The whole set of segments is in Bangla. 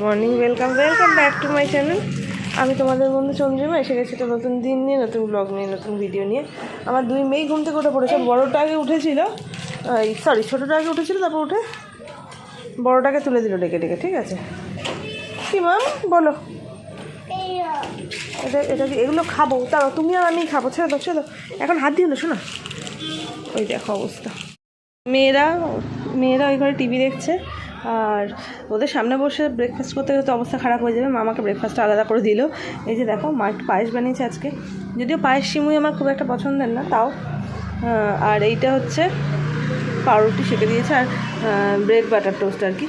Morning welcome welcome back to my channel আমি তোমাদের বন্ধু চন্দ্রিমা, এসে গেছি তো নতুন দিন নিয়ে, নতুন ব্লগ নিয়ে, নতুন ভিডিও নিয়ে। আমার দুই মেয়ে ঘুম থেকে উঠে পড়েছে। বড়োটা আগে উঠেছিল সরি ছোটোটা আগে উঠেছিল, তারপর উঠে বড়োটাকে তুলে দিল ডেকে ডেকে, ঠিক আছে? কি মাম বলো। এটা এটা এগুলো খাব। তাও তুমি আর আমি খাব। ছেড়ে দাও ছেড়ে দাও। এখন হাত দিয়ে শোনো। ওই দেখো অবস্থা। মেয়েরা মেয়েরা ওই ঘরে টিভি দেখছে। আর ওদের সামনে বসে ব্রেকফাস্ট করতে গেলে তো অবস্থা খারাপ হয়ে যাবে। মামাকে ব্রেকফাস্টটা আলাদা করে দিল। এই যে দেখো, মা একটু পায়েস বানিয়েছে আজকে। যদিও পায়েস সিমুই আমার খুব একটা পছন্দের না, তাও। আর এইটা হচ্ছে পাউরুটি সেঁকে দিয়েছে আর ব্রেড বাটার টোস্ট আর কি।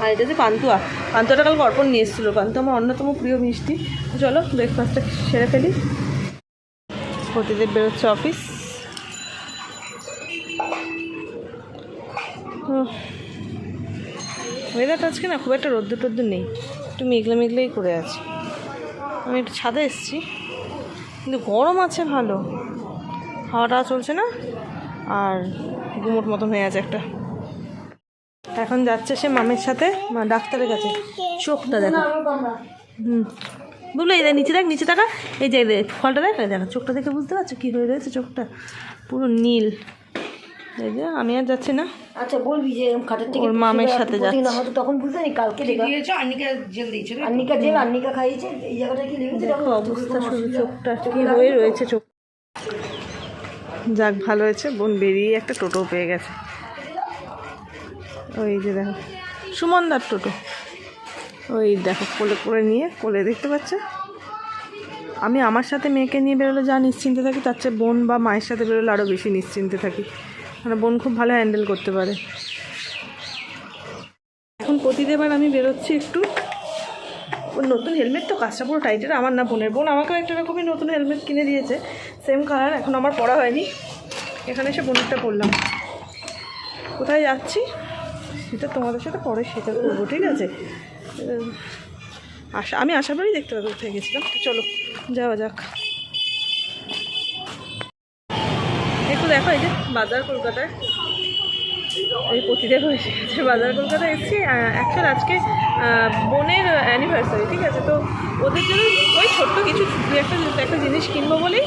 আর এটা যে পান্তুয়া। পান্তুয়াটা কালকে অর্পণ নিয়ে এসেছিল। পান্তুয়া আমার অন্যতম প্রিয় মিষ্টি। চলো ব্রেকফাস্টটা সেরে ফেলি। প্রতিদিন বেরোচ্ছে অফিস ওয়েদারটা আজকে না খুব একটা রোদ্দুর টদ্দুর নেই। একটু মেঘলা মেঘলাই করে আছে। আমি একটু ছাদে এসেছি। কিন্তু গরম আছে ভালো। হাওয়াটা চলছে না? আর গুমোট মতন হয়ে আছে একটা। এখন যাচ্ছে সে মামের সাথে ডাক্তারের কাছে। চোখটা দেখো। হুম। বুঝলো এই নিচে দেখ, নিচে দেখা এই যে ফলটা দেখ দেখো, চোখটা দেখে বুঝতে পারছ কী হয়ে রয়েছে চোখটা? পুরো নীল। এই যে আমি আর যাচ্ছি না। আচ্ছা বলবি যে খাটের থেকে ওর মামের সাথে যাচ্ছে। হয়তো তখন বুঝতে নি কালকে দিয়েছ? আন্নিকা জেল দিয়েছ আন্নিকা জেল আন্নিকা খাইয়েছে এই জায়গাটা কি দেখো অবস্থা শুধু চোখটা কি হয়ে রয়েছে চোখ। যাক ভালো হয়েছে। বোন বেরিয়ে একটা টোটো পেয়ে গেছে। ওই যে দেখো সুমনদার টোটো। ওই দেখো কোলে করে নিয়ে কোলে দেখতে পাচ্ছে? আমি আমার সাথে মেয়েকে নিয়ে বেরোলে যা নিশ্চিন্তে থাকি তার চেয়ে বোন বা মায়ের সাথে বেরোলে আরও বেশি নিশ্চিন্তে থাকি। মানে বোন খুব ভালো হ্যান্ডেল করতে পারে। এখন প্রতিদেবার আমি বেরোচ্ছি একটু। ওর নতুন হেলমেট তো কাজটা পুরো টাইটের আমার না বোনের। বোন আমাকেও একটা রকমই নতুন হেলমেট কিনে দিয়েছে সেম কালার এখন আমার পরা হয়নি। এখানে এসে বোনেরটা পরলাম। কোথায় যাচ্ছি? সেটা তোমাদের সাথে পরে সেটা করব, ঠিক আছে? আশা, আমি আশা করি দেখতে পাবো কোথায় গেছিলাম। চলো, যাওয়া যাক। দেখো এই যে বাজার কলকাতায়। এই হয়েছে যে বাজার কলকাতায় এসেছি অ্যাকচুয়াল আজকে বোনের অ্যানিভার্সারি ঠিক আছে? তো ওদের জন্য ওই ছোট্ট কিছু একটা একটা জিনিস কিনবো বলেই,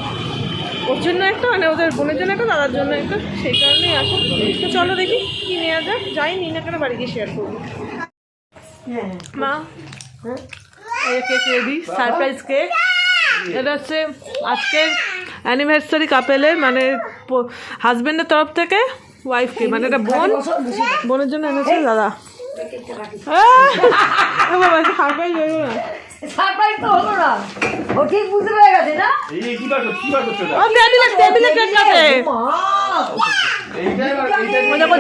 ওর জন্য একটা মানে ওদের বোনের জন্য একটা, দাদার জন্য একটা, সেই কারণেই আসো। তো চলো দেখি কী নেওয়া যাক। যাই নিই না কেন বাড়ি গিয়ে শেয়ার করব? মা কেক রেডি সারপ্রাইজ কেক এটা হচ্ছে আজকের অ্যানিভার্সারি কাপেলের মানে হাজবেন্ডের তরফ থেকে ওয়াইফকে মানে এটা বোন? বোনের জন্য এনেছে দাদা।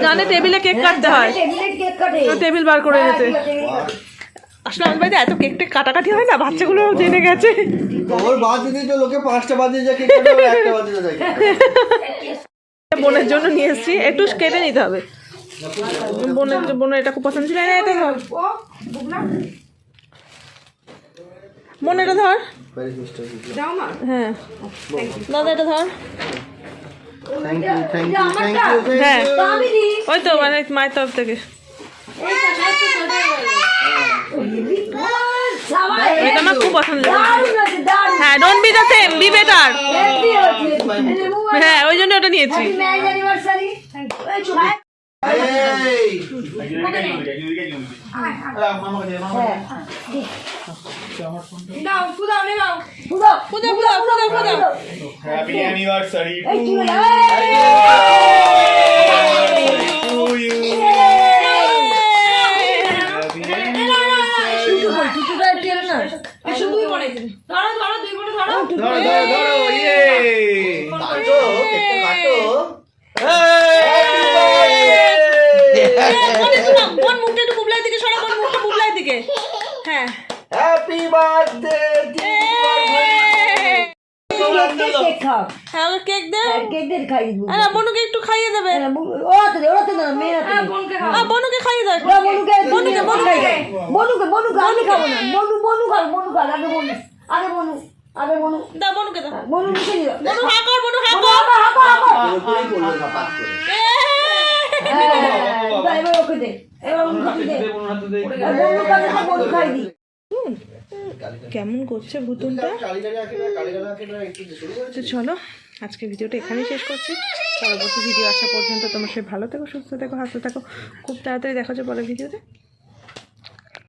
জানে টেবিলে কেক কাটতে হয়। টেবিলে কেক কাটে। ও টেবিল বার করে ঠিক আছে। আসলে আমাদের বাড়িতে এত কেক টেক কাটাকাটি হয় না? বাচ্চাগুলো জেনে গেছে। ওর বাদ দিয়ে তো লোকে পাঁচটা বাদ দিয়ে যায় কেক কাটবে একটা বাদ দিয়ে যায়। বোনের জন্য নিয়ে এসেছি। একটু কেটে নিতে হবে। বোনের বোনের এটা খুব পছন্দ ছিল। না এটা ধর। বোন এটা ধর। হ্যাঁ। দাদা এটা ধর। Thank you thank you thank you হ্যাঁ। ওই তো মানে মায়ের তরফ থেকে সবাই এটা আমার খুব পছন্দ হ্যাঁ don't be the same be better হ্যাঁ ওই জন্য ওটা নিয়েছি। হ্যাপি ম্যারেজ অ্যানিভার্সারি ধরো ধরো ধরো। ইয়ে। কাটো কাটো কোন মুখটা একটু বুবলাই দিকে সরা কোন মুখটা বুবলাই দিকে। হ্যাঁ। হ্যাপি বার্থডে কেক খাও। হ্যাঁ ওকে কেক দে। কেক দিয়ে খাই দিব বনুকে একটু খাইয়ে দেবে। না বনুকে খাইয়ে বনুকে বনুকে। বনুকে বনুকে বনুকে আমি খাব না বনু বনু আগে বনু আগে বনু আগে বনু মুখে দিও বনু হা কর হা বনু কর করে হ্যাঁ, এবার ওকে দে এবার দে খাই দি কেমন করছে ভুতুনটা তো চলো আজকে ভিডিওটা এখানেই শেষ করছি পরবর্তী ভিডিও আসা পর্যন্ত তোমার সে ভালো থেকো সুস্থ থেকো হাসতে থাকো খুব তাড়াতাড়ি দেখা হচ্ছে পরের ভিডিওতে